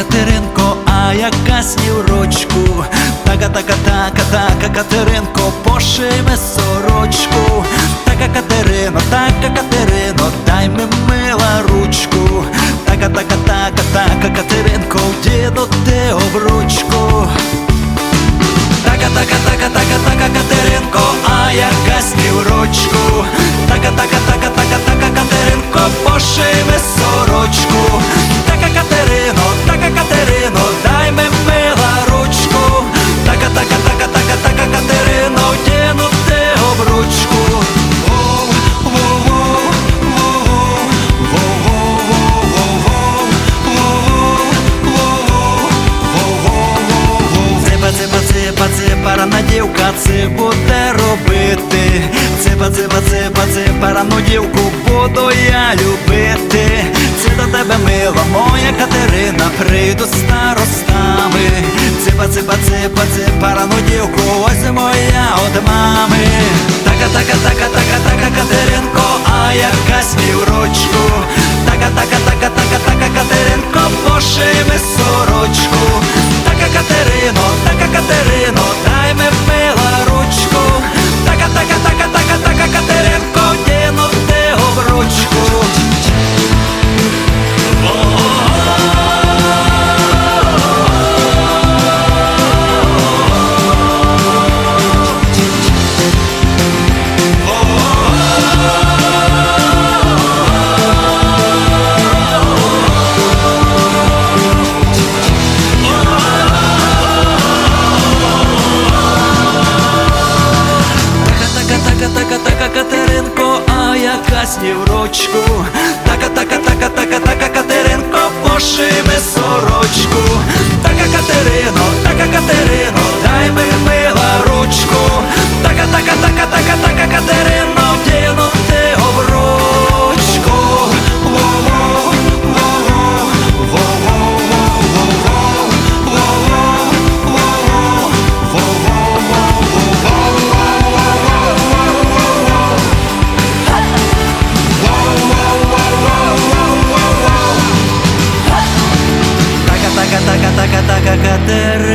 Катеринко, а якась ні в рочку. Така, така, така, така, Катеринко, пошиме сорочку. Така Катерино, така Катерино, дай ми мила ручку. Така, така, така, така, Катеринко, діду ти обручку. Така, така, така, така, така, Катеринко, а якась ні в рочку. Така, така, така, ципара, це буде робити. Ципа, ципа, ципа, ципара, ну дівку буду я любити. Це до тебе мила, моя Катерина, прийду старостами. Ципа, ципа, ципа, ципара, ну дівку, ось моя от мами. Така, така, така, така, така, Катеринко, а якась якась ні в. Така, така, така, така, така, Катеринко, пошиме сорочку. Cacaterra